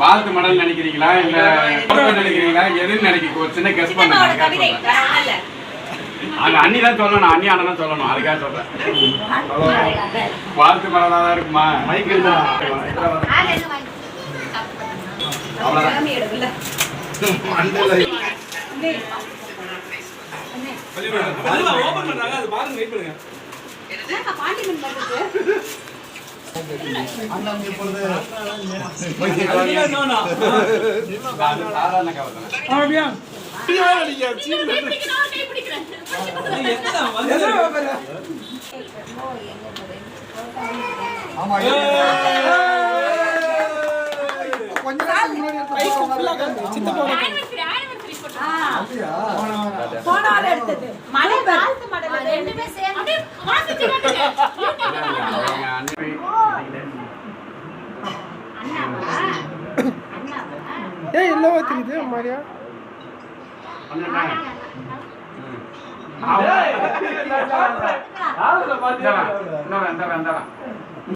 வாழ்த்து மடல் நினைக்கிறீங்களா இல்ல நினைக்கிறீங்களா எதுன்னு நினைக்கிறீங்க ஒரு சின்ன கெஸ் பண்ணுங்க. அங்க அண்ணி தான் சொல்லணும் அண்ணி அண்ணன் தான் சொல்லணும் அதுக்காக சொல்றேன். வாழ்த்து மடலா தான் இருக்குமா? மைக் இருந்தா. அவ்வளவுதான். சாமி சாதாரண கவலை அப்படியா பிடிக்கணும், கை பிடிக்கிறேன். நீ எத்தனை வந்து Anniversary, ஏன் என்னவா தெரியுது மாதிரியா அண்ணன்